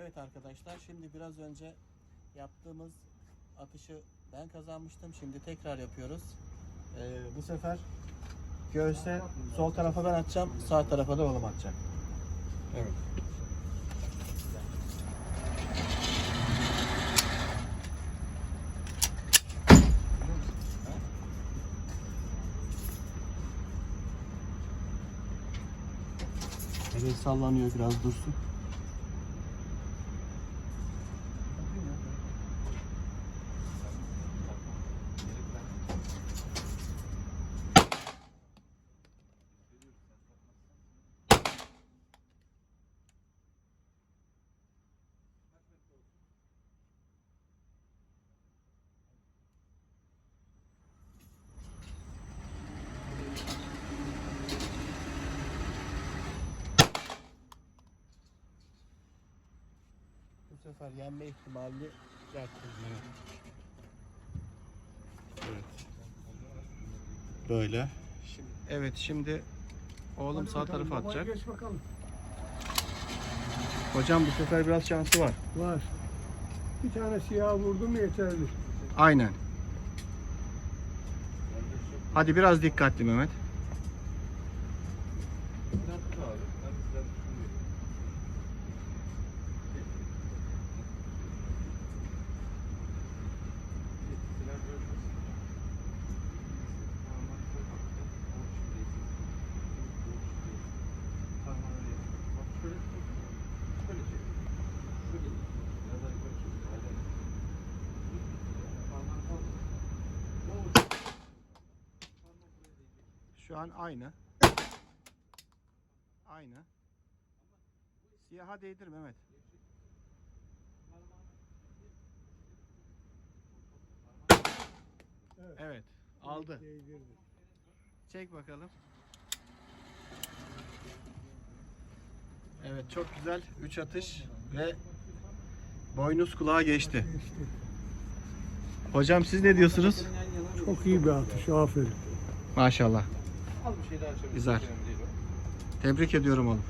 Evet arkadaşlar şimdi biraz önce yaptığımız atışı ben kazanmıştım. Şimdi tekrar yapıyoruz. Ee, bu sefer göğse sol tarafa ben atacağım. Sağ tarafa da oğlum atacak. Evet. Evet sallanıyor biraz dursun. Bu sefer yenme ihtimali yok. Evet. Böyle. Şimdi, evet şimdi oğlum Hadi sağ bakalım, tarafa atacak. Geç bakalım. Hocam bu sefer biraz şansı var. Var. Bir tane siyah vurdu mu yeterli. Aynen. Hadi biraz dikkatli Mehmet. Şu an aynı. Aynı. Siyaha değdir Mehmet. Evet. Evet. Aldı. Değdirdi. Çek bakalım. Evet çok güzel 3 atış ve boynuz kulağa geçti. Geçti. Hocam siz ne diyorsunuz? Çok iyi bir atış. Aferin. Maşallah. Az bir şey daha. Güzel. Tebrik ediyorum oğlum.